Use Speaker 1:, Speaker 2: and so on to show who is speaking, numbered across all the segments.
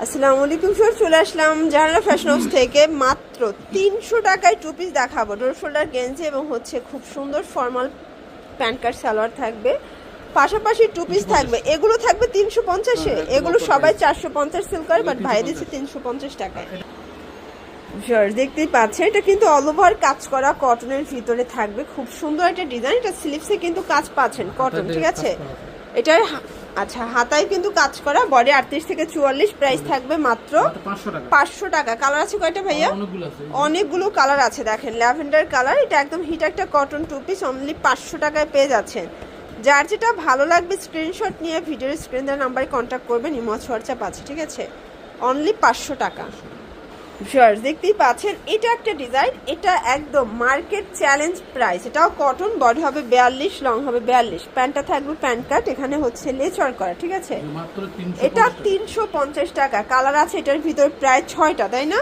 Speaker 1: আসসালামু আলাইকুম স্যার চলে আসলাম জাহানারা ফ্যাশন হাউস থেকে। মাত্র তিনশো টাকায় টু পিস দেখাবো। ডোর শোল্ডার গেঞ্জি এবং হচ্ছে খুব সুন্দর ফর্মাল প্যান্ট কার্ড সালোয়ার থাকবে। পাশাপাশি টু পিস থাকবে। এগুলো থাকবে তিনশো পঞ্চাশে এগুলো সবাই চারশো পঞ্চাশ সেল করে বাট ভাই দিচ্ছে তিনশো পঞ্চাশ টাকায়। ভিউয়ার্স দেখতেই পাচ্ছে এটা কিন্তু অল ওভার কাজ করা কটনের ভিতরে থাকবে। খুব সুন্দর একটা ডিজাইন এটা স্লিপসে কিন্তু কাজ পাচ্ছেন কটন ঠিক আছে? এটার হা- আচ্ছা হাতায় কিন্তু কাজ করা বডি আটত্রিশ থেকে চুয়াল্লিশ প্রাইস থাকবে মাত্র
Speaker 2: পাঁচশো টাকা।
Speaker 1: কালার আছে কয়টা ভাইয়া?
Speaker 2: অনেকগুলো আছে।
Speaker 1: অনেকগুলো কালার আছে দেখেন ল্যাভেন্ডার কালার এটা একদম হিট একটা কটন টু পিস অনলি পাঁচশো টাকায় পেয়ে যাচ্ছেন। যার যেটা ভালো লাগবে স্ক্রিনশট নিয়ে ভিডিওর স্ক্রিন দেওয়ার নাম্বারে কন্ট্যাক্ট করবেন ইমো হোয়াটসঅ্যাপ আছে ঠিক আছে? অনলি পাঁচশো টাকা। ভিউয়ার্স দেখতেই পাচ্ছেন এটা একটা ডিজাইন এটা একদম মার্কেট চ্যালেঞ্জ প্রাইস এটাও কটন বডি হবে বিয়াল্লিশ লং হবে বিয়াল্লিশ প্যান্টটা থাকবে প্যান্ট কাট এখানে হচ্ছে লেচার করা ঠিক আছে? এটা তিনশো পঞ্চাশ টাকা কালার আছে এটার ভিতর প্রায় ছয়টা তাই না?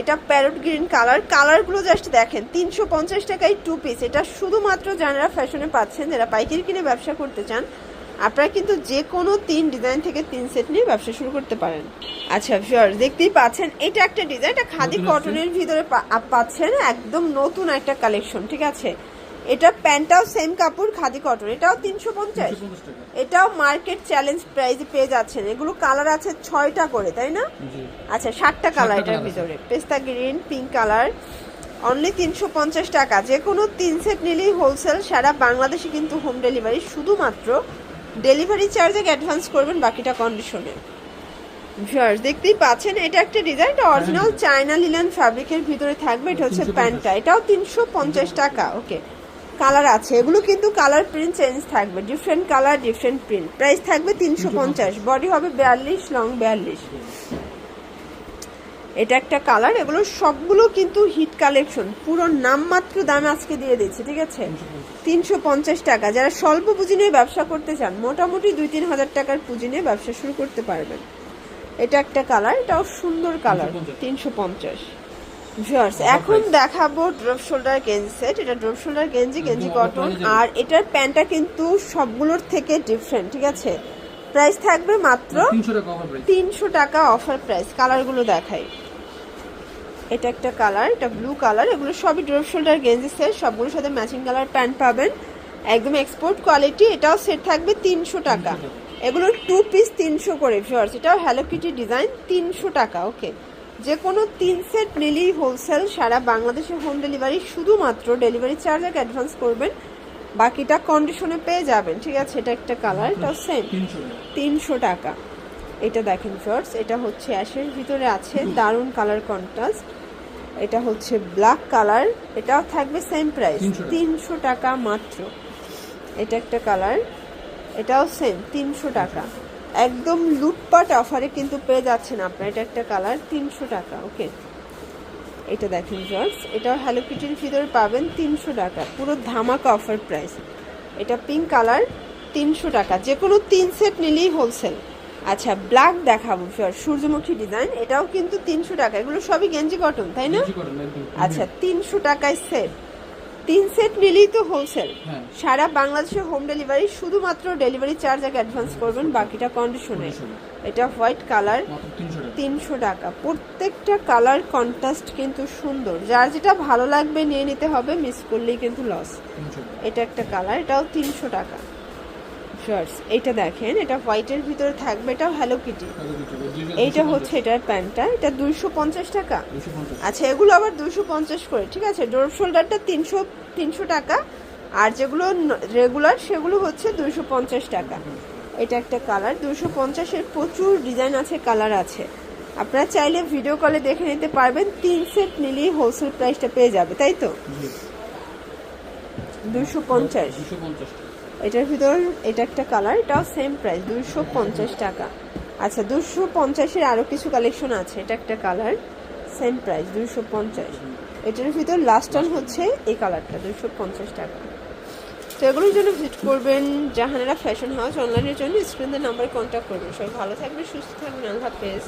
Speaker 1: এটা প্যারট গ্রিন কালার কালারগুলো জাস্ট দেখেন তিনশো পঞ্চাশ টাকায় টু পিস এটা শুধুমাত্র যারা ফ্যাশনে পাচ্ছেন যারা পাইকারি কিনে ব্যবসা করতে চান আপনারা কিন্তু যে কোনো তিন ডিজাইন থেকে তিন সেট নিয়ে ব্যবসা শুরু করতে পারেন। আচ্ছা ভিউয়ার্স দেখতেই পাচ্ছেন এটা একটা ডিজাইন এটা খাদি কটনের ভিতরে পাচ্ছেন একদম নতুন একটা কালেকশন ঠিক আছে? এটা প্যান্টটাও সেম কাপড় খাদি কটন এটাও তিনশো পঞ্চাশ। এটাও মার্কেট চ্যালেঞ্জ প্রাইসে পেয়ে যাচ্ছেন। এগুলো কালার আছে ছয়টা করে তাই না? আচ্ছা ষাটটা কালার এটার ভিতরে। পেস্তা গ্রিন পিঙ্ক কালার অনলি তিনশো পঞ্চাশ টাকা। যে কোনো তিন সেট নিলেই হোলসেল সারা বাংলাদেশে কিন্তু হোম ডেলিভারি শুধুমাত্র ডেলিভারি চার্জে অ্যাডভান্স করবেন বাকিটা কন্ডিশনে ভিউয়ার্স দেখতেই পাচ্ছেন এটা একটা ডিজাইন এটা অরিজিনাল চায়না লিলেন ফ্যাব্রিকের ভিতরে থাকবে এটা হচ্ছে প্যান্টটা এটাও তিনশো পঞ্চাশ টাকা ওকে কালার আছে এগুলো কিন্তু কালার প্রিন্ট চেঞ্জ থাকবে different colour different print price থাকবে তিনশো পঞ্চাশ। বডি হবে বিয়াল্লিশ লং বিয়াল্লিশ। এটা একটা কালার এগুলো সবগুলো কিন্তু হিট কালেকশন। পুরো নামমাত্র দামে আজকে দিয়ে দিচ্ছি ঠিক আছে? তিনশো পঞ্চাশ টাকা। যারা স্বল্প পুঁজি নিয়ে ব্যবসা করতে চান মোটামুটি দুই তিন হাজার টাকার পুঁজি নিয়ে ব্যবসা শুরু করতে পারবেন। এটা একটা কালার এটাও সুন্দর কালার। তিনশো পঞ্চাশ। ভিউয়ার্স এখন দেখাবো ড্রপ শোল্ডার গেঞ্জি সেট এটা ড্রপ শোল্ডার গেঞ্জি গেঞ্জি কটন। আর এটার প্যান্টটা কিন্তু সবগুলোর থেকে ডিফারেন্ট ঠিক আছে? প্রাইস থাকবে মাত্র
Speaker 2: তিনশো টাকা অফার প্রাইস
Speaker 1: কালারগুলো দেখাই। এটা একটা কালার এটা ব্লু কালার এগুলো সবই ড্রপ শোল্ডার গেঞ্জি সেট সবগুলোর সাথে ম্যাচিং কালার প্যান্ট পাবেন। একদম এক্সপোর্ট কোয়ালিটি এটাও সেট থাকবে তিনশো টাকা। এগুলো টু পিস তিনশো করে ভিউয়ার্স এটাও হ্যালো কিটি ডিজাইন তিনশো টাকা ওকে যে কোনো তিন সেট নিলেই হোলসেল সারা বাংলাদেশে হোম ডেলিভারি শুধুমাত্র ডেলিভারি চার্জ এক অ্যাডভান্স করবেন। বাকিটা কন্ডিশনে পেয়ে যাবেন ঠিক আছে? এটা একটা কালার এটাও সেম
Speaker 2: তিনশো টাকা।
Speaker 1: এটা দেখেন ফার্স্ট এটা হচ্ছে অ্যাশের ভিতরে আছে দারুণ কালার কন্ট্রাস্ট এটা হচ্ছে ব্ল্যাক কালার এটাও থাকবে সেম প্রাইস তিনশো টাকা। মাত্র। এটা একটা কালার এটাও সেম তিনশো টাকা। একদম লুটপাট অফারে কিন্তু পেয়ে যাচ্ছেন আপনার এটা একটা কালার তিনশো টাকা ওকে এটা দেখেন জর্জ এটাও হ্যালো কিটির ভিতরে পাবেন তিনশো টাকা পুরো ধামাকা অফার প্রাইস এটা পিঙ্ক কালার তিনশো টাকা যে কোনো তিন সেট নিলেই হোলসেল আচ্ছা ব্ল্যাক দেখাবো স্যার সূর্যমুখী ডিজাইন এটাও কিন্তু তিনশো টাকা এগুলো সবই গেঞ্জি কটন তাই না? আচ্ছা তিনশো টাকায় সেট তিন সেট নিলেই তো হোলসেল
Speaker 2: হ্যাঁ।
Speaker 1: সারা বাংলাদেশে হোম ডেলিভারি শুধুমাত্র ডেলিভারি চার্জ আগে অ্যাডভান্স করবেন বাকিটা কন্ডিশনে এটা হোয়াইট কালার
Speaker 2: তিনশো টাকা।
Speaker 1: প্রত্যেকটা কালার কন্ট্রাস্ট কিন্তু সুন্দর। যার যেটা ভালো লাগবে নিয়ে নিতে হবে মিস করলেই কিন্তু লস এটা একটা কালার এটাও তিনশো টাকা। শর্টস এটা দেখেন এটা হোয়াইটের ভিতরে থাকবে এটা হ্যালো কিটি।
Speaker 2: দুইশো-
Speaker 1: এইটা হচ্ছে এটার প্যান্টটা এটা দুইশো পঞ্চাশ টাকা। আচ্ছা এগুলো আবার দুশো পঞ্চাশ করে ঠিক আছে? ডোর শোল্ডারটা তিনশো তিনশো টাকা আর যেগুলো রেগুলার সেগুলো হচ্ছে দুইশো পঞ্চাশ টাকা। এটা একটা কালার দুশো পঞ্চাশের প্রচুর ডিজাইন আছে কালার আছে। আপনারা চাইলে ভিডিও কলে দেখে নিতে পারবেন তিন সেট নিলেই হোলসেল প্রাইসটা পেয়ে যাবে তাই তো? দুশো পঞ্চাশ। এটার ভিতর এটা একটা কালার এটাও সেম প্রাইস দুশো পঞ্চাশ টাকা। আচ্ছা দুশো পঞ্চাশের আরও কিছু কালেকশন আছে, এটা একটা কালার সেম প্রাইস দুশো পঞ্চাশ। এটার ভিতর লাস্ট টান হচ্ছে এই কালারটা দুশো পঞ্চাশ টাকা। তো এগুলোর জন্য ভিজিট করবেন জাহানারা ফ্যাশন হাউস অনলাইনের জন্য স্ক্রিনদের নাম্বারে কন্ট্যাক্ট করবেন। সবাই ভালো থাকবেন, সুস্থ থাকবেন, আল্লাহ হাফেজ।